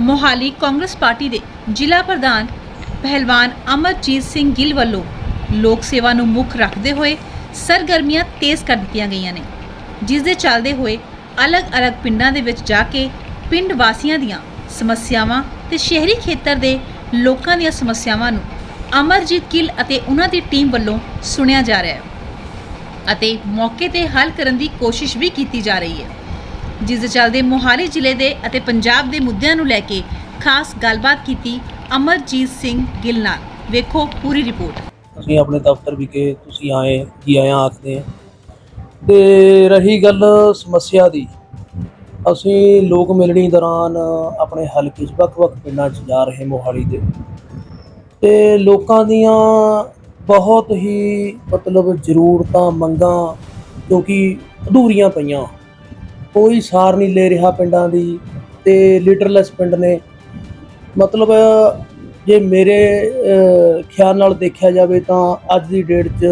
Mohali Congress party ਦੇ ਜ਼ਿਲ੍ਹਾ ਪ੍ਰਧਾਨ ਪਹਿਲਵਾਨ ਅਮਰਜੀਤ ਸਿੰਘ ਗਿੱਲ ਵੱਲੋਂ ਲੋਕ ਸੇਵਾ ਨੂੰ ਮੁੱਖ ਰੱਖਦੇ ਹੋਏ ਸਰਗਰਮੀਆਂ ਤੇਜ਼ ਕਰ ਦਿੱਤੀਆਂ ਗਈਆਂ ਨੇ, ਜਿਸ ਦੇ ਚੱਲਦੇ ਹੋਏ ਅਲੱਗ-ਅਲੱਗ ਪਿੰਡਾਂ ਦੇ ਵਿੱਚ ਜਾ ਕੇ ਪਿੰਡ ਵਾਸੀਆਂ ਦੀਆਂ ਸਮੱਸਿਆਵਾਂ ਤੇ ਸ਼ਹਿਰੀ ਖੇਤਰ ਦੇ ਲੋਕਾਂ ਦੀਆਂ ਸਮੱਸਿਆਵਾਂ ਨੂੰ ਅਮਰਜੀਤ ਗਿੱਲ ਅਤੇ ਉਹਨਾਂ ਦੀ ਟੀਮ ਵੱਲੋਂ ਸੁਣਿਆ ਜਾ ਰਿਹਾ ਹੈ ਅਤੇ ਮੌਕੇ ਤੇ ਹੱਲ ਕਰਨ ਦੀ ਕੋਸ਼ਿਸ਼ ਵੀ ਕੀਤੀ ਜਾ ਰਹੀ ਹੈ। ਜਿਸ ਦੇ ਚੱਲਦੇ ਮੋਹਾਲੀ ਜ਼ਿਲ੍ਹੇ ਦੇ ਅਤੇ ਪੰਜਾਬ ਦੇ ਮੁੱਦਿਆਂ ਨੂੰ ਲੈ ਕੇ ਖਾਸ ਗੱਲਬਾਤ ਕੀਤੀ ਅਮਰਜੀਤ ਸਿੰਘ ਗਿੱਲ ਨਾਲ। ਵੇਖੋ ਪੂਰੀ ਰਿਪੋਰਟ। ਅਸੀਂ ਆਪਣੇ ਦਫ਼ਤਰ ਵਿਖੇ ਤੁਸੀਂ ਆਏ, ਜੀ ਆਇਆਂ ਆਖਦੇ ਹਾਂ। ਤੇ ਰਹੀ ਗੱਲ ਸਮੱਸਿਆ ਦੀ, ਅਸੀਂ ਲੋਕ ਮਿਲਣੀ ਦੌਰਾਨ ਆਪਣੇ ਹਲਕੇ 'ਚ ਵੱਖ-ਵੱਖ ਪਿੰਡਾਂ 'ਚ ਜਾ ਰਹੇ ਮੋਹਾਲੀ ਦੇ। ਤੇ ਲੋਕਾਂ ਦੀਆਂ ਬਹੁਤ ਹੀ ਮਤਲਬ ਜ਼ਰੂਰਤਾਂ, ਮੰਗਾਂ ਜੋ ਕਿ ਅਧੂਰੀਆਂ ਪਈਆਂ। ਕੋਈ ਸਾਰ ਨਹੀਂ ਲੈ ਰਿਹਾ ਪਿੰਡਾਂ ਦੀ ਤੇ ਲੀਡਰਲੈਸ ਪਿੰਡ ਨੇ। ਮਤਲਬ ਜੇ ਮੇਰੇ ਖਿਆਲ ਨਾਲ ਦੇਖਿਆ ਜਾਵੇ ਤਾਂ ਅੱਜ ਦੀ ਡੇਟ 'ਚ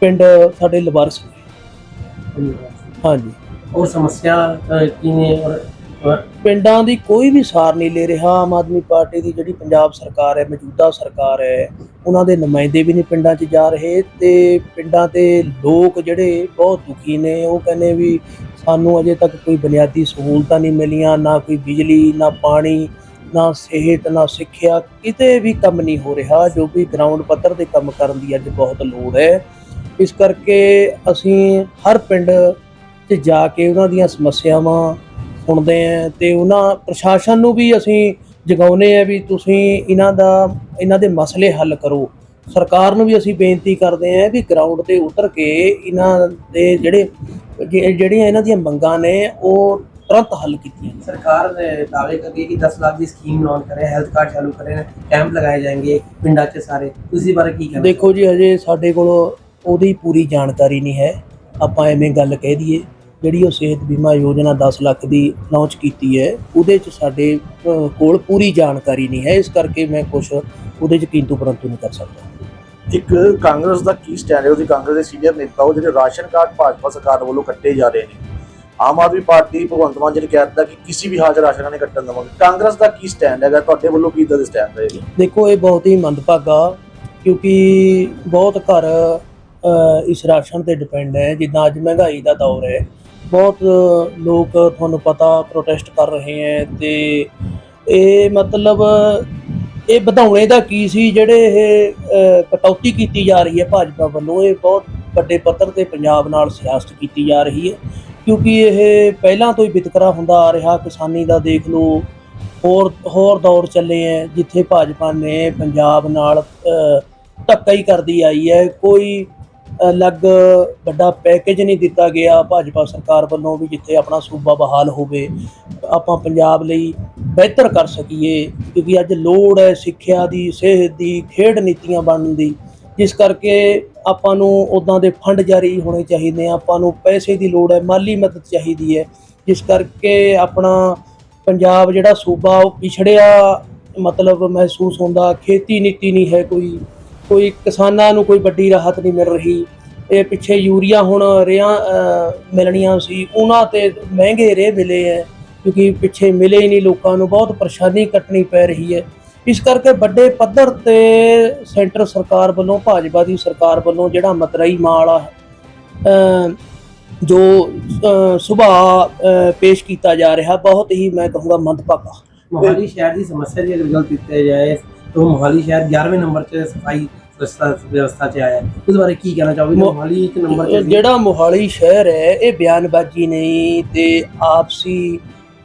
ਪਿੰਡ ਸਾਡੇ ਲਵਾਰਸ ਨੇ। ਹਾਂਜੀ। ਉਹ ਸਮੱਸਿਆ ਅ, ਕੀ ਨੇ ਔਰ ਅ, ਪਿੰਡਾਂ ਦੀ ਕੋਈ ਵੀ ਸਾਰ ਨਹੀਂ ਲੈ ਰਿਹਾ, ਆਮ ਆਦਮੀ ਪਾਰਟੀ ਦੀ ਜਿਹੜੀ ਪੰਜਾਬ ਸਰਕਾਰ ਹੈ, ਮੌਜੂਦਾ ਸਰਕਾਰ ਹੈ, ਉਹਨਾਂ ਦੇ ਨੁਮਾਇੰਦੇ ਵੀ ਨਹੀਂ ਪਿੰਡਾਂ 'ਚ ਜਾ ਰਹੇ ਤੇ ਪਿੰਡਾਂ ਦੇ ਲੋਕ ਜਿਹੜੇ ਬਹੁਤ ਦੁਖੀ ਨੇ, ਉਹ ਕਹਿੰਦੇ ਵੀ ਸਾਨੂੰ ਅਜੇ ਤੱਕ ਕੋਈ ਬੁਨਿਆਦੀ ਸਹੂਲਤਾਂ ਨਹੀਂ ਮਿਲੀਆਂ, ਨਾ ਕੋਈ ਬਿਜਲੀ, ਨਾ ਪਾਣੀ, ਨਾ ਸਿਹਤ, ਨਾ ਸਿੱਖਿਆ, ਕਿਤੇ ਵੀ ਕੰਮ ਨਹੀਂ ਹੋ ਰਿਹਾ, ਜੋ ਕਿ ਗਰਾਊਂਡ ਪੱਧਰ ਤੇ ਕੰਮ ਕਰਨ ਦੀ ਅੱਜ ਬਹੁਤ ਲੋੜ ਹੈ। ਇਸ ਕਰਕੇ ਅਸੀਂ ਹਰ ਪਿੰਡ 'ਚ ਜਾ ਕੇ ਉਹਨਾਂ ਦੀਆਂ ਸਮੱਸਿਆਵਾਂ ਸੁਣਦੇ ਆ ਤੇ ਉਹਨਾਂ ਪ੍ਰਸ਼ਾਸਨ ਨੂੰ ਵੀ ਅਸੀਂ ਜਗਾਉਨੇ ਆ ਵੀ ਤੁਸੀਂ ਇਹਨਾਂ ਦਾ ਇਹਨਾਂ ਦੇ ਮਸਲੇ ਹੱਲ ਕਰੋ। ਸਰਕਾਰ ਨੂੰ ਵੀ ਅਸੀਂ ਬੇਨਤੀ ਕਰਦੇ ਆ ਵੀ ਗਰਾਊਂਡ ਤੇ ਉਤਰ ਕੇ ਇਹਨਾਂ ਦੇ ਜਿਹੜੇ ਜਿਹੜੀਆਂ ਇਹਨਾਂ ਦੀਆਂ ਮੰਗਾਂ ਨੇ ਉਹ ਤੁਰੰਤ ਹੱਲ ਕੀਤੀਆਂ। ਸਰਕਾਰ ਨੇ ਦਾਅਵੇ ਕਰ ਰਹੀ ਹੈ ਕਿ 10 ਲੱਖ ਦੀ ਸਕੀਮ ਲਾਂਚ ਕਰੇ ਹੈਲਥ ਕਾਰਡ ਚਾਲੂ ਕਰੇ ਕੈਂਪ ਲਗਾਏ ਜਾਣਗੇ ਪਿੰਡਾਂ 'ਚ ਸਾਰੇ। ਤੁਸੀਂ ਬਾਰੇ ਕੀ ਕਹਿਣਾ ਦੇਖੋ ਜੀ ਹਜੇ ਸਾਡੇ ਕੋਲ ਉਹਦੀ ਪੂਰੀ ਜਾਣਕਾਰੀ ਨਹੀਂ ਹੈ। ਆਪਾਂ ਐਵੇਂ ਗੱਲ ਕਹਿ ਦਈਏ। ਜਿਹੜੀ ਉਹ ਸਿਹਤ ਬੀਮਾ ਯੋਜਨਾ 10 ਲੱਖ ਦੀ ਲਾਂਚ ਕੀਤੀ ਹੈ ਉਹਦੇ 'ਚ ਸਾਡੇ ਕੋਲ ਪੂਰੀ ਜਾਣਕਾਰੀ ਨਹੀਂ ਹੈ ਇਸ ਕਰਕੇ ਮੈਂ ਕੁਝ ਉਹਦੇ 'ਚ ਕੀੰਤੂ ਪਰੰਤੂ ਨਹੀਂ ਕਰ ਸਕਦਾ। ਇੱਕ ਕਾਂਗਰਸ ਦਾ ਕੀ ਸਟੈਂਡ ਹੈ? ਉਹਦੀ ਕਾਂਗਰਸ ਦੇ ਸੀਨੀਅਰ ਨੇਤਾ ਉਹ ਜਿਹੜੇ ਰਾਸ਼ਨ ਕਾਰਡ ਭਾਜਪਾ ਸਰਕਾਰ ਵੱਲੋਂ ਕੱਟੇ ਜਾ ਰਹੇ ਨੇ। ਆਮ ਆਦਮੀ ਪਾਰਟੀ ਭਗਵੰਤ ਮਾਨ ਜੀ ਨੇ ਕਹਿ ਦਿੱਤਾ ਕਿ ਕਿਸੇ ਵੀ ਹਾਜ਼ਰ ਰਾਸ਼ਨ ਨਹੀਂ ਕੱਟਣ ਦੇਵਾਂਗੇ। ਕਾਂਗਰਸ ਦਾ ਕੀ ਸਟੈਂਡ ਹੈਗਾ? ਤੁਹਾਡੇ ਵੱਲੋਂ ਕੀ ਦਾ ਸਟੈਂਡ ਰਹੇਗਾ ਦੇਖੋ ਇਹ ਬਹੁਤ ਹੀ ਮੰਦਭਾਗਾ ਕਿਉਂਕਿ ਬਹੁਤ ਘਰ ਇਸ ਰਾਸ਼ਨ ਤੇ ਡਿਪੈਂਡ ਹੈ। ਜਿੱਦਾਂ ਅੱਜ ਮਹਿੰਗਾਈ ਦਾ ਦੌਰ ਹੈ ਬਹੁਤ ਲੋਕ ਤੁਹਾਨੂੰ ਪਤਾ ਪ੍ਰੋਟੈਸਟ ਕਰ ਰਹੇ ਹੈ ਤੇ ਇਹ ਮਤਲਬ ਇਹ ਵਧਾਉਣੇ ਦਾ ਕੀ ਸੀ? ਜਿਹੜੇ ਇਹ ਕਟੌਤੀ ਕੀਤੀ ਜਾ ਰਹੀ ਹੈ ਭਾਜਪਾ ਵੱਲੋਂ, ਇਹ ਬਹੁਤ ਵੱਡੇ ਪੱਧਰ ਤੇ ਪੰਜਾਬ ਨਾਲ ਸਿਆਸਤ ਕੀਤੀ ਜਾ ਰਹੀ ਹੈ। ਕਿਉਂਕਿ ਇਹ ਪਹਿਲਾਂ ਤੋਂ ਹੀ ਵਿਤਕਰਾ ਹੁੰਦਾ ਆ ਰਿਹਾ, ਕਿਸਾਨੀ ਦਾ ਦੇਖ ਲਓ, ਹੋਰ ਹੋਰ ਦੌਰ ਚੱਲੇ ਹੈ, ਜਿੱਥੇ ਭਾਜਪਾ ਨੇ ਪੰਜਾਬ ਨਾਲ ਧੱਕਾ ਹੀ ਕਰਦੀ ਆਈ ਹੈ। ਕੋਈ ਅਲੱਗ ਵੱਡਾ ਪੈਕੇਜ ਨਹੀਂ ਦਿੱਤਾ ਗਿਆ। ਭਾਜਪਾ ਸਰਕਾਰ ਵੱਲੋਂ ਵੀ ਜਿੱਥੇ ਆਪਣਾ ਸੂਬਾ ਬਹਾਲ ਹੋਵੇ, ਆਪਾਂ ਪੰਜਾਬ ਲਈ ਬਿਹਤਰ ਕਰ ਸਕੀਏ, ਕਿਉਂਕਿ ਅੱਜ ਲੋੜ ਹੈ ਸਿੱਖਿਆ ਦੀ, ਸਿਹਤ ਦੀ, ਖੇਡ ਨੀਤੀਆਂ ਬਣਨ ਦੀ। ਜਿਸ ਕਰਕੇ ਆਪਾਂ ਨੂੰ ਉਦਾਂ ਦੇ ਫੰਡ ਜਾਰੀ ਹੋਣੇ ਚਾਹੀਦੇ ਆ। ਆਪਾਂ ਨੂੰ ਪੈਸੇ ਦੀ ਲੋੜ ਹੈ, ਮਾਲੀ ਮਦਦ ਚਾਹੀਦੀ ਹੈ। ਜਿਸ ਕਰਕੇ ਆਪਣਾ ਪੰਜਾਬ ਜਿਹੜਾ ਸੂਬਾ ਉਹ ਪਿਛੜਿਆ ਮਤਲਬ ਮਹਿਸੂਸ ਹੁੰਦਾ ਖੇਤੀ ਨੀਤੀ ਨਹੀਂ ਹੈ ਕੋਈ। ਕੋਈ ਕਿਸਾਨਾਂ ਨੂੰ ਕੋਈ ਵੱਡੀ ਰਾਹਤ ਨਹੀਂ ਮਿਲ ਰਹੀ। ਇਹ ਪਿੱਛੇ ਯੂਰੀਆ ਹੁਣ ਰਿਆਂ ਮਿਲਣੀਆਂ ਸੀ। ਉਹਨਾਂ ਤੇ ਮਹਿੰਗੇ ਰੇ ਮਿਲੇ ਹੈ ਕਿਉਂਕਿ ਪਿੱਛੇ ਮਿਲੇ ਹੀ ਨਹੀਂ ਲੋਕਾਂ ਨੂੰ। ਬਹੁਤ ਪਰੇਸ਼ਾਨੀ ਕੱਟਣੀ ਪੈ ਰਹੀ ਹੈ ਇਸ ਕਰਕੇ ਵੱਡੇ ਪੱਧਰ ਤੇ ਸੈਂਟਰ ਸਰਕਾਰ ਵੱਲੋਂ ਭਾਜਪਾ ਦੀ ਸਰਕਾਰ ਵੱਲੋਂ ਜਿਹੜਾ ਮਤਰਈ ਮਾਲਾ ਜੋ ਅ, ਸੁਭਾਅ ਪੇਸ਼ ਕੀਤਾ ਜਾ ਰਿਹਾ ਬਹੁਤ ਹੀ ਮੈਂ ਕਹੂੰਗਾ ਮੰਦਭਾਗਾ। ਮੋਹਾਲੀ ਸ਼ਹਿਰ ਦੀ ਸਮੱਸਿਆ ਦੀ ਅਗਰ ਗੱਲ ਕੀਤੀ ਜਾਏ ਤਾਂ ਮੋਹਾਲੀ ਸ਼ਹਿਰ 11ਵੇਂ ਨੰਬਰ 'ਤੇ ਸਫ਼ਾਈ ਵਿਵਸਥਾ ਵਿਵਸਥਾ 'ਚ ਆਇਆ ਹੈ ਉਸ ਬਾਰੇ ਕੀ ਕਹਿਣਾ ਚਾਹੋਗੇ ਮੋਹਾਲੀ ਇੱਕ ਨੰਬਰ 'ਤੇ ਸੀ। ਜਿਹੜਾ ਮੋਹਾਲੀ ਸ਼ਹਿਰ ਹੈ ਇਹ ਬਿਆਨਬਾਜ਼ੀ ਨਹੀਂ ਤੇ ਆਪਸੀ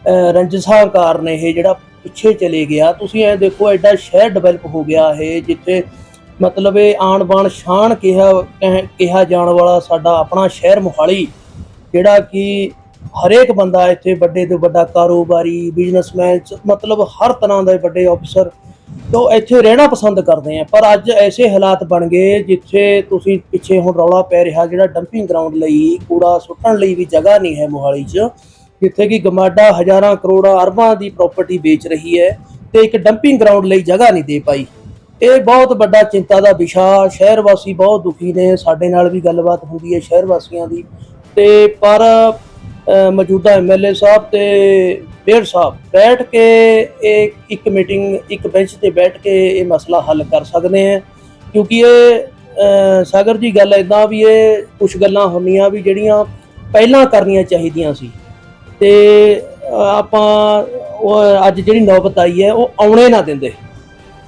ਅ, ਰੰਜਿਸ਼ਾਂ ਕਾਰਨ ਇਹ ਜਿਹੜਾ ਪਿੱਛੇ ਚਲੇ ਗਿਆ ਤੁਸੀਂ ਇਹ ਦੇਖੋ ਐਡਾ ਸ਼ਹਿਰ ਡਿਵੈਲਪ ਹੋ ਗਿਆ ਹੈ ਜਿੱਥੇ ਮਤਲਬ ਇਹ ਆਣ ਬਾਣ ਸ਼ਾਨ ਕਿਹਾ ਕਹਿ- ਕਿਹਾ ਜਾਣ ਵਾਲਾ ਸਾਡਾ ਆਪਣਾ ਸ਼ਹਿਰ ਮੋਹਾਲੀ ਜਿਹੜਾ ਕਿ ਹਰੇਕ ਬੰਦਾ ਇੱਥੇ ਵੱਡੇ ਤੋਂ ਵੱਡਾ ਕਾਰੋਬਾਰੀ ਬਿਜ਼ਨਸਮੈਨ ਮਤਲਬ ਹਰ ਤਰ੍ਹਾਂ ਦੇ ਵੱਡੇ ਅਫਸਰ ਤੋਂ ਇੱਥੇ ਰਹਿਣਾ ਪਸੰਦ ਕਰਦੇ ਆ ਪਰ ਅੱਜ ਐਸੇ ਹਾਲਾਤ ਬਣ ਗਏ ਜਿੱਥੇ ਤੁਸੀਂ ਪਿੱਛੇ ਹੁਣ ਰੌਲਾ ਪੈ ਰਿਹਾ ਜਿਹੜਾ ਡੰਪਿੰਗ ਗਰਾਊਂਡ ਲਈ ਕੂੜਾ ਸੁੱਟਣ ਲਈ ਵੀ ਜਗ੍ਹਾ ਨਹੀਂ ਹੈ ਮੋਹਾਲੀ 'ਚ ਜਿੱਥੇ ਕਿ ਗਮਾਡਾ ਹਜ਼ਾਰਾਂ ਕਰੋੜਾਂ ਅਰਬਾਂ ਦੀ ਪ੍ਰਾਪਰਟੀ ਵੇਚ ਰਹੀ ਹੈ ਤੇ ਇੱਕ ਡੰਪਿੰਗ ਗਰਾਊਂਡ ਲਈ ਜਗ੍ਹਾ ਨਹੀਂ ਦੇ ਪਾਈ। ਇਹ ਬਹੁਤ ਵੱਡਾ ਚਿੰਤਾ ਦਾ ਵਿਸ਼ਾ ਸ਼ਹਿਰ ਵਾਸੀ ਬਹੁਤ ਦੁਖੀ ਨੇ ਸਾਡੇ ਨਾਲ ਵੀ ਗੱਲਬਾਤ ਹੁੰਦੀ ਹੈ ਸ਼ਹਿਰ ਵਾਸੀਆਂ ਦੀ। ਤੇ ਪਰ ਅ, ਮੌਜੂਦਾ ਐਮਐਲਏ ਸਾਹਿਬ ਤੇ ਮੇਅਰ ਸਾਹਿਬ ਬੈਠ ਕੇ ਇਹ ਇੱਕ ਮੀਟਿੰਗ ਇੱਕ ਬੈਂਚ ਤੇ ਬੈਠ ਕੇ ਇਹ ਮਸਲਾ ਹੱਲ ਕਰ ਸਕਦੇ ਹੈ। ਕਿਉਂਕਿ ਇਹ ਸਾਗਰ ਜੀ ਗੱਲ ਇਦਾਂ ਵੀ ਇਹ ਕੁਝ ਗੱਲਾਂ ਹੁੰਦੀਆਂ ਵੀ ਜਿਹੜੀਆਂ ਪਹਿਲਾਂ ਕਰਨੀਆਂ ਚਾਹੀਦੀਆਂ ਸੀ। ਤੇ ਆਪਾਂ ਉਹ ਅੱਜ ਜਿਹੜੀ ਨੌਬਤ ਆਈ ਹੈ ਉਹ ਆਉਣੇ ਨਾ ਦਿੰਦੇ।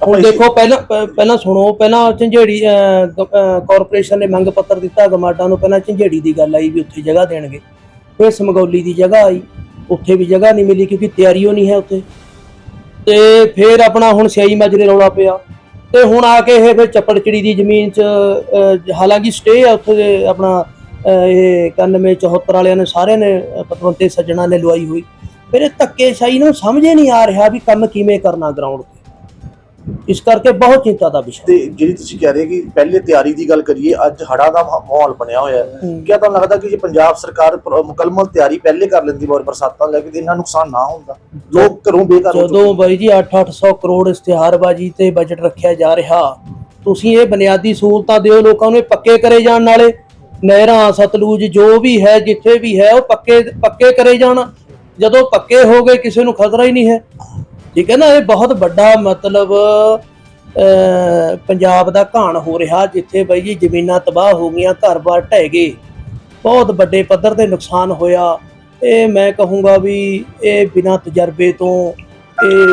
ਹੁਣ ਦੇਖੋ ਪਹਿਲਾਂ ਪਹਿਲਾਂ ਸੁਣੋ ਪਹਿਲਾਂ ਝੰਜੇੜੀ ਅਹ, ਕਾਰਪੋਰੇਸ਼ਨ ਨੇ ਮੰਗ ਪੱਤਰ ਦਿੱਤਾ ਗਮਾਡਾ ਨੂੰ ਪਹਿਲਾਂ ਝੰਜੇੜੀ ਦੀ ਗੱਲ ਆਈ ਵੀ ਉੱਥੇ ਜਗ੍ਹਾ ਦੇਣਗੇ। ਫਿਰ ਸਮਗੌਲੀ ਦੀ ਜਗ੍ਹਾ ਆਈ। ਉੱਥੇ ਵੀ ਜਗ੍ਹਾ ਨਹੀਂ ਮਿਲੀ ਕਿਉਂਕਿ ਤਿਆਰੀ ਓ ਨਹੀਂ ਹੈ ਉੱਥੇ। ਤੇ ਫਿਰ ਆਪਣਾ ਹੁਣ ਸਿਆਈ ਮਾਜਰੇ ਰੌਲਾ ਪਿਆ। ਤੇ ਹੁਣ ਆ ਕੇ ਇਹ ਫਿਰ ਚੱਪੜਚਿੜੀ ਦੀ ਜ਼ਮੀਨ 'ਚ ਹਾਲਾਂਕਿ ਸਟੇ ਆ ਉੱਥੇ ਦੇ ਆਪਣਾ ਅਹ, ਇਹ 91 74 ਵਾਲਿਆਂ ਨੇ ਸਾਰਿਆਂ ਨੇ ਅਹ, ਪਤਵੰਤੇ ਸੱਜਣਾ ਨੇ ਲਵਾਈ ਹੋਈ। ਫਿਰ ਇਹ ਧੱਕੇਸ਼ਾਹੀ ਨੂੰ ਸਮਝ ਹੀ ਨਹੀਂ ਆ ਰਿਹਾ ਵੀ ਕੰਮ ਕਿਵੇਂ ਕਰਨਾ ਗਰਾਊਂਡ ਇਸ ਕਰਕੇ ਬਹੁਤ ਚਿੰਤਾ ਦਾ ਵਿਸ਼ਾ ਤੇ ਜਿਹੜੀ ਤੁਸੀਂ ਕਹਿ ਰਹੇ ਕਿ ਪਹਿਲੇ ਤਿਆਰੀ ਦੀ ਗੱਲ ਕਰੀਏ ਅੱਜ ਹੜਾ ਦਾ ਮਾਹੌਲ ਬਣਿਆ ਹੋਇਆ ਹੈ। ਕਿਆ ਤੁਹਾਨੂੰ ਲੱਗਦਾ ਕਿ ਜੇ ਪੰਜਾਬ ਸਰਕਾਰ ਮੁਕੰਮਲ ਤਿਆਰੀ ਪਹਿਲੇ ਕਰ ਲੈਂਦੀ ਬਾਰ ਬਰਸਾਤਾਂ ਲੈ ਕੇ ਤੇ ਇੰਨਾ ਨੁਕਸਾਨ ਨਾ ਹੁੰਦਾ? ਲੋਕ ਘਰੋਂ ਬੇਘਰ ਹੋ ਜਦੋਂ ਬਾਈ ਜੀ 8-800 ਕਰੋੜ ਇਸ਼ਤਿਹਾਰਬਾਜ਼ੀ ਤੇ ਬਜਟ ਰੱਖਿਆ ਜਾ ਰਿਹਾ ਤੁਸੀਂ ਇਹ ਬੁਨਿਆਦੀ ਸਹੂਲਤਾਂ ਦਿਓ ਲੋਕਾਂ ਨੂੰ ਪੱਕੇ ਕਰੇ ਜਾਣ ਨਾਲੇ। ਨਹਿਰਾਂ ਸਤਲੁਜ ਜੋ ਵੀ ਹੈ ਜਿੱਥੇ ਵੀ ਹੈ ਉਹ ਪੱਕੇ ਪੱਕੇ ਕਰੇ ਜਾਣ। ਜਦੋਂ ਪੱਕੇ ਹੋ ਗਏ ਕਿਸੇ ਨੂੰ ਖਤਰਾ ਹੀ ਨਹੀਂ ਹੈ। ਠੀਕ ਹੈ ਨਾ ਇਹ ਬਹੁਤ ਵੱਡਾ ਮਤਲਬ ਪੰਜਾਬ ਦਾ ਘਾਣ ਹੋ ਰਿਹਾ ਜਿੱਥੇ ਬਾਈ ਜੀ ਜ਼ਮੀਨਾਂ ਤਬਾਹ ਹੋ ਗਈਆਂ ਘਰ-ਬਾਰ ਢਹਿ ਗਏ। ਬਹੁਤ ਵੱਡੇ ਪੱਧਰ ਤੇ ਨੁਕਸਾਨ ਹੋਇਆ। ਇਹ ਮੈਂ ਕਹੂੰਗਾ ਵੀ ਇਹ ਬਿਨਾਂ ਤਜਰਬੇ ਤੋਂ ਇਹ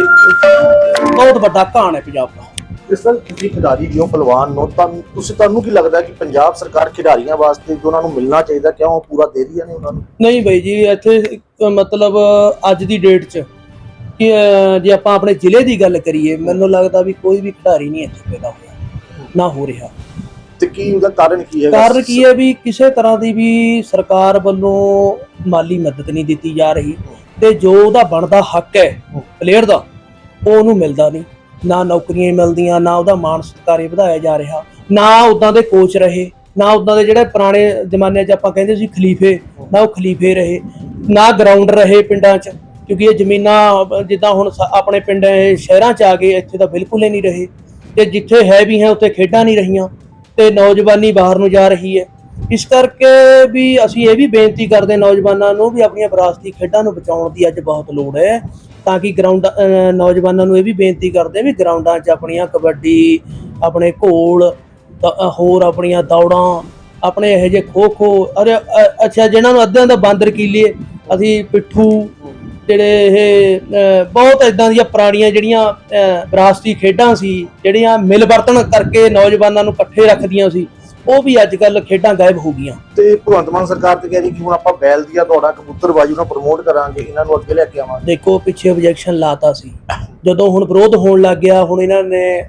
ਬਹੁਤ ਵੱਡਾ ਘਾਣ ਹੈ ਪੰਜਾਬ ਦਾ। ਇਸ ਤਰ੍ਹਾਂ ਤੁਸੀਂ ਖਿਡਾਰੀ ਜਿਉ ਪਹਿਲਵਾਨ ਨੂੰ ਤਾਂ ਤੁਸੀਂ ਤੁਹਾਨੂੰ ਕੀ ਲੱਗਦਾ ਕਿ ਪੰਜਾਬ ਸਰਕਾਰ ਖਿਡਾਰੀਆਂ ਵਾਸਤੇ ਜੋ ਉਹਨਾਂ ਨੂੰ ਮਿਲਣਾ ਚਾਹੀਦਾ ਕਿਉਂ ਉਹ ਪੂਰਾ ਦੇ ਰਹੀ ਨਹੀਂ ਉਹਨਾਂ ਨੂੰ? ਨਹੀਂ ਬਈ ਜੀ ਇੱਥੇ ਮਤਲਬ ਅੱਜ ਦੀ ਡੇਟ 'ਚ ਕਿ ਜੇ ਆਪਾਂ ਆਪਣੇ ਜ਼ਿਲ੍ਹੇ ਦੀ ਗੱਲ ਕਰੀਏ ਮੈਨੂੰ ਲੱਗਦਾ ਵੀ ਕੋਈ ਵੀ ਖਿਡਾਰੀ ਨਹੀਂ ਇੱਥੇ ਪੈਦਾ ਹੋਇਆ ਨਾ ਹੋ ਰਿਹਾ। ਤੇ ਕੀ ਉਹਦਾ ਕਾਰਨ ਕੀ ਹੈਗਾ? ਕਾਰਨ ਕੀ ਹੈ ਵੀ ਕਿਸੇ ਤਰ੍ਹਾਂ ਦੀ ਵੀ ਸਰਕਾਰ ਵੱਲੋਂ ਮਾਲੀ ਮਦਦ ਨਹੀਂ ਦਿੱਤੀ ਜਾ ਰਹੀ ਤੇ ਜੋ ਉਹਦਾ ਬਣਦਾ ਹੱਕ ਹੈ ਪਲੇਅਰ ਦਾ ਉਹ ਉਹਨੂੰ ਮਿਲਦਾ ਨਹੀਂ। ਨਾ ਨੌਕਰੀਆਂ ਹੀ ਮਿਲਦੀਆਂ ਨਾ ਉਹਦਾ ਮਾਣ ਸਤਿਕਾਰ ਹੀ ਵਧਾਇਆ ਜਾ ਰਿਹਾ ਨਾ ਉਦਾਂ ਦੇ ਕੋਚ ਰਹੇ ਨਾ ਉਦਾਂ ਦੇ ਜਿਹੜੇ ਪੁਰਾਣੇ ਜ਼ਮਾਨੇ 'ਚ ਆਪਾਂ ਕਹਿੰਦੇ ਸੀ ਖਲੀਫੇ ਨਾ ਉਹ ਖਲੀਫੇ ਰਹੇ ਨਾ ਗਰਾਊਂਡ ਰਹੇ ਪਿੰਡਾਂ 'ਚ। ਕਿਉਂਕਿ ਇਹ ਜ਼ਮੀਨਾਂ, ਜਿੱਦਾਂ ਹੁਣ ਸ- ਆਪਣੇ ਪਿੰਡ ਸ਼ਹਿਰਾਂ 'ਚ ਆ ਗਏ, ਇੱਥੇ ਤਾਂ ਬਿਲਕੁਲ ਹੀ ਨਹੀਂ ਰਹੇ। ਤੇ ਜਿੱਥੇ ਹੈ ਵੀ ਹੈ, ਉੱਥੇ ਖੇਡਾਂ ਨਹੀਂ ਰਹੀਆਂ, ਤੇ ਨੌਜਵਾਨੀ ਬਾਹਰ ਨੂੰ ਜਾ ਰਹੀ ਹੈ। ਇਸ ਕਰਕੇ ਵੀ ਅਸੀਂ ਇਹ ਵੀ ਬੇਨਤੀ ਕਰਦੇ ਨੌਜਵਾਨਾਂ ਨੂੰ ਵੀ ਆਪਣੀਆਂ ਵਿਰਾਸਤੀ ਖੇਡਾਂ ਨੂੰ ਬਚਾਉਣ ਦੀ ਅੱਜ ਬਹੁਤ ਲੋੜ ਹੈ, ਤਾਂ ਕਿ ਗਰਾਊਂਡ ਨੌਜਵਾਨਾਂ ਨੂੰ ਇਹ ਵੀ ਬੇਨਤੀ ਕਰਦੇ ਵੀ ਗਰਾਊਂਡਾਂ 'ਚ ਆਪਣੀਆਂ ਕਬੱਡੀ, ਆਪਣੇ ਘੋਲ ਹੋਰ ਆਪਣੀਆਂ ਦੌੜਾਂ, ਆਪਣੇ ਇਹੋ ਜਿਹੇ ਖੋ ਖੋ ਅਰੇ ਅੱਛਾ ਜਿਹਨਾਂ ਨੂੰ ਅੱਧਿਆਂ ਦਾ ਬਾਂਦਰ ਕੀਲੇ ਅਸੀਂ ਪਿੱਠੂ ਜਿਹੜੇ ਇਹ ਬਹੁਤ ਇਦਾਂ ਦੀਆਂ ਪੁਰਾਣੀਆਂ ਜਿਹੜੀਆਂ ਵਿਰਾਸਤੀ ਖੇਡਾਂ ਸੀ ਜਿਹੜੀਆਂ ਮਿਲ ਵਰਤਣ ਕਰਕੇ ਨੌਜਵਾਨਾਂ ਨੂੰ ਇਕੱਠੇ ਰੱਖਦੀਆਂ ਸੀ ਉਹ ਵੀ ਅੱਜ ਕੱਲ ਖੇਡਾਂ ਗਾਇਬ ਹੋ ਗਈਆਂ। ਤੇ ਭਗਵੰਤ ਮਾਨ ਸਰਕਾਰ ਤੇ ਕਹਿ ਰਹੀ ਕਿ ਹੁਣ ਆਪਾਂ ਬੈਲ ਦੀਆਂ ਦੌੜਾਂ ਕਬੂਤਰਬਾਜੀ ਨੂੰ ਪ੍ਰਮੋਟ ਕਰਾਂਗੇ ਇਹਨਾਂ ਨੂੰ ਅੱਗੇ ਲੈ ਕੇ ਆਵਾਂਗੇ। ਦੇਖੋ ਪਿੱਛੇ ਆਬਜੈਕਸ਼ਨ ਲਾਤਾ ਸੀ। ਜਦੋਂ ਹੁਣ ਵਿਰੋਧ ਹੋਣ ਲੱਗ ਗਿਆ ਹੁਣ ਇਹਨਾਂ ਨੇ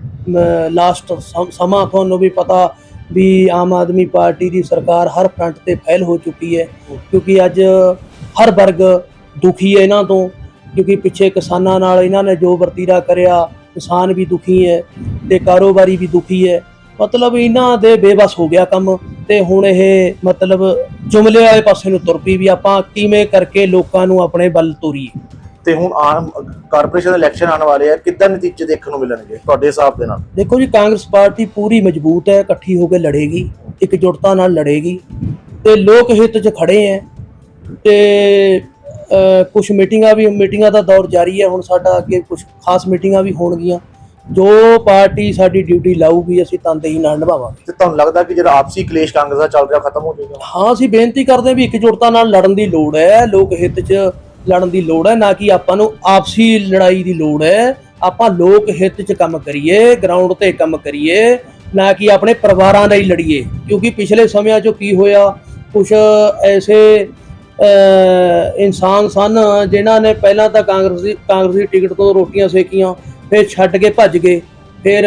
ਲਾਸਟ ਸਮਾਂ ਤੁਹਾਨੂੰ ਵੀ ਪਤਾ ਵੀ ਆਮ ਆਦਮੀ ਪਾਰਟੀ ਦੀ ਸਰਕਾਰ ਹਰ ਫਰੰਟ ਤੇ ਫੈਲ ਹੋ ਚੁੱਕੀ ਹੈ ਕਿਉਂਕਿ ਅੱਜ ਹਰ ਵਰਗ ਦੁਖੀ ਹੈ ਇਹਨਾਂ ਤੋਂ ਕਿਉਂਕਿ ਪਿੱਛੇ ਕਿਸਾਨਾਂ ਨਾਲ ਇਹਨਾਂ ਨੇ ਜੋ ਵਰਤੀਰਾ ਕਰਿਆ ਕਿਸਾਨ ਵੀ ਦੁਖੀ ਹੈ ਤੇ ਕਾਰੋਬਾਰੀ ਵੀ ਦੁਖੀ ਹੈ। ਮਤਲਬ ਇਹਨਾਂ ਦੇ ਬੇਬਸ ਹੋ ਗਿਆ ਕੰਮ ਤੇ ਹੁਣ ਇਹ ਮਤਲਬ ਜੁਮਲੇ ਵਾਲੇ ਪਾਸੇ ਨੂੰ ਤੁਰ ਪਈ ਵੀ ਆਪਾਂ ਕਿਵੇਂ ਕਰਕੇ ਲੋਕਾਂ ਨੂੰ ਆਪਣੇ ਵੱਲ ਤੋਰੀਏ। ਤੇ ਹੁਣ ਆਮ ਕਾਰਪੋਰੇਸ਼ਨ ਦੇ ਇਲੈਕਸ਼ਨ ਆਉਣ ਵਾਲੇ ਆ ਕਿੱਦਾਂ ਨਤੀਜੇ ਦੇਖਣ ਨੂੰ ਮਿਲਣਗੇ ਤੁਹਾਡੇ ਹਿਸਾਬ ਦੇ ਨਾਲ? ਦੇਖੋ ਜੀ ਕਾਂਗਰਸ ਪਾਰਟੀ ਪੂਰੀ ਮਜ਼ਬੂਤ ਹੈ ਇਕੱਠੀ ਹੋ ਕੇ ਲੜੇਗੀ ਇਕਜੁੱਟਤਾ ਨਾਲ ਲੜੇਗੀ ਤੇ ਲੋਕ ਹਿੱਤ 'ਚ ਖੜੇ ਹੈ ਤੇ ਕੁਝ ਮੀਟਿੰਗਾਂ ਵੀ ਮੀਟਿੰਗਾਂ ਦਾ ਦੌਰ ਜਾਰੀ ਹੈ ਹੁਣ ਸਾਡਾ ਅੱਗੇ ਕੁਝ ਖਾਸ ਮੀਟਿੰਗਾਂ ਵੀ ਹੋਣਗੀਆਂ। ਜੋ ਪਾਰਟੀ ਸਾਡੀ ਡਿਊਟੀ ਲਾਊਗੀ ਅਸੀਂ ਤਨਦੇਹੀ ਨਾਲ ਨਿਭਾਵਾਂਗੇ। ਤੇ ਤੁਹਾਨੂੰ ਲੱਗਦਾ ਕਿ ਜਿਹੜਾ ਆਪਸੀ ਕਲੇਸ਼ ਕਾਂਗਰਸ ਦਾ ਚੱਲ ਰਿਹਾ ਖਤਮ ਹੋ ਜਾਏਗਾ ਹਾਂ ਅਸੀਂ ਬੇਨਤੀ ਕਰਦੇ ਹਾਂ ਵੀ ਇਕਜੁੱਟਤਾ ਨਾਲ ਲੜਨ ਦੀ ਲੋੜ ਹੈ ਲੋਕ ਹਿੱਤ 'ਚ ਲੜਨ ਦੀ ਲੋੜ ਹੈ ਨਾ ਕਿ ਆਪਾਂ ਨੂੰ ਆਪਸੀ ਲੜਾਈ ਦੀ ਲੋੜ ਹੈ। ਆਪਾਂ ਲੋਕ ਹਿੱਤ 'ਚ ਕੰਮ ਕਰੀਏ ਗਰਾਊਂਡ ਤੇ ਕੰਮ ਕਰੀਏ ਨਾ ਕਿ ਆਪਣੇ ਪਰਿਵਾਰਾਂ ਲਈ ਲੜੀਏ। ਕਿਉਂਕਿ ਪਿਛਲੇ ਸਮਿਆਂ 'ਚ ਕੀ ਹੋਇਆ ਕੁਝ ਐਸੇ ਇਨਸਾਨ ਸਨ ਜਿਨ੍ਹਾਂ ਨੇ ਪਹਿਲਾਂ ਤਾਂ ਕਾਂਗਰਸ ਕਾਂਗਰਸੀ ਟਿਕਟ ਤੋਂ ਰੋਟੀਆਂ ਸੇਕੀਆਂ ਫਿਰ ਛੱਡ ਕੇ ਭੱਜ ਗਏ ਫਿਰ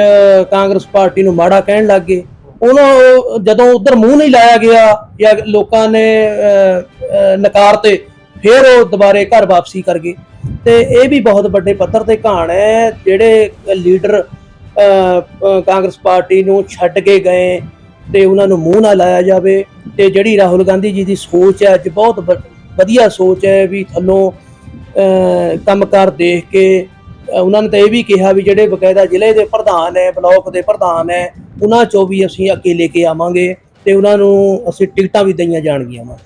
ਕਾਂਗਰਸ ਪਾਰਟੀ ਨੂੰ ਮਾੜਾ ਕਹਿਣ ਲੱਗ ਗਏ। ਉਹਨਾਂ ਜਦੋਂ ਉਧਰ ਮੂੰਹ ਨਹੀਂ ਲਾਇਆ ਗਿਆ ਜਾਂ ਲੋਕਾਂ ਨੇ ਅਹ, ਨਕਾਰ ਤੇ ਫਿਰ ਉਹ ਦੁਬਾਰੇ ਘਰ ਵਾਪਸੀ ਕਰ ਗਏ। ਤੇ ਇਹ ਵੀ ਬਹੁਤ ਵੱਡੇ ਪੱਧਰ ਤੇ ਕਹਾਣ ਹੈ ਜਿਹੜੇ ਲੀਡਰ ਕਾਂਗਰਸ ਪਾਰਟੀ ਨੂੰ ਛੱਡ ਕੇ ਗਏ ਤੇ ਉਹਨਾਂ ਨੂੰ ਮੂੰਹ ਨਾ ਲਾਇਆ ਜਾਵੇ। ਤੇ ਜਿਹੜੀ ਰਾਹੁਲ ਗਾਂਧੀ ਜੀ ਦੀ ਸੋਚ ਹੈ ਅੱਜ ਬਹੁਤ ਵ- ਵਧੀਆ ਸੋਚ ਹੈ ਵੀ ਥੱਲੋਂ ਅਹ, ਕੰਮਕਾਰ ਦੇਖ ਕੇ ਉਹਨਾਂ ਨੇ ਤਾਂ ਇਹ ਵੀ ਕਿਹਾ ਵੀ ਜਿਹੜੇ ਬਕਾਇਦਾ ਜ਼ਿਲ੍ਹੇ ਦੇ ਪ੍ਰਧਾਨ ਹੈ ਬਲਾਕ ਦੇ ਪ੍ਰਧਾਨ ਹੈ ਉਹਨਾਂ ਚੋਂ ਵੀ ਅਸੀਂ ਅੱਗੇ ਲੈ ਕੇ ਆਵਾਂਗੇ ਤੇ ਉਹਨਾਂ ਨੂੰ ਅਸੀਂ ਟਿਕਟਾਂ ਵੀ ਦਈਆਂ ਜਾਣਗੀਆਂ ਵਾ।